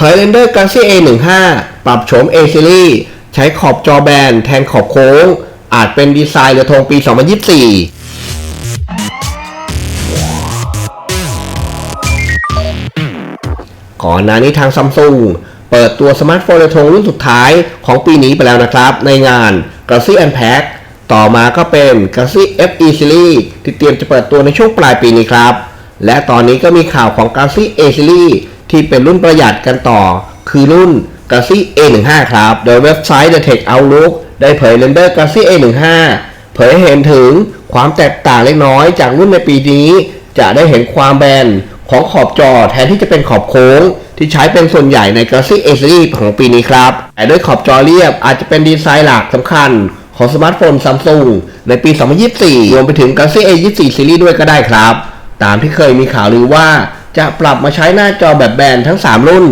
เผยเรนเดอร์ Galaxy A15 ปรับโฉม A Series ใช้ขอบจอแบนแทนขอบโค้ง อาจเป็นดีไซน์เรือธงปี 2024ก่อนหน้านี้ทางซัมซุงเปิดตัวสมาร์ทโฟนเรือธงรุ่นสุดท้ายของปีนี้ไปแล้วนะครับ ในงาน Galaxy Unpack ต่อมาก็เป็น Galaxy FE Series ที่เตรียมจะเปิดตัวในช่วงปลายปีนี้ครับ และตอนนี้ก็มีข่าวของ Galaxy A Series ที่เป็นรุ่นประหยัดกันต่อ คือรุ่น Galaxy A15 ครับ โดยเว็บไซต์ The Tech Outlook ได้เผยเรนเดอร์ Galaxy A15 เผยเห็นถึงความแตกต่างเล็กน้อยจากรุ่นในปีนี้ จะได้เห็นความแบนของขอบจอแทนที่จะเป็นขอบโค้ง ที่ใช้เป็นส่วนใหญ่ใน Galaxy A Series ของปีนี้ครับ แต่ด้วยขอบจอเรียบอาจจะเป็นดีไซน์หลักสำคัญของสมาร์ทโฟนซัมซุงในปี 2024 รวมไปถึง Galaxy A24 Series ด้วยก็ได้ครับ ตามที่เคยมีข่าวลือว่า จะปรับมาใช้หน้าจอแบบแบนทั้ง 3 รุ่น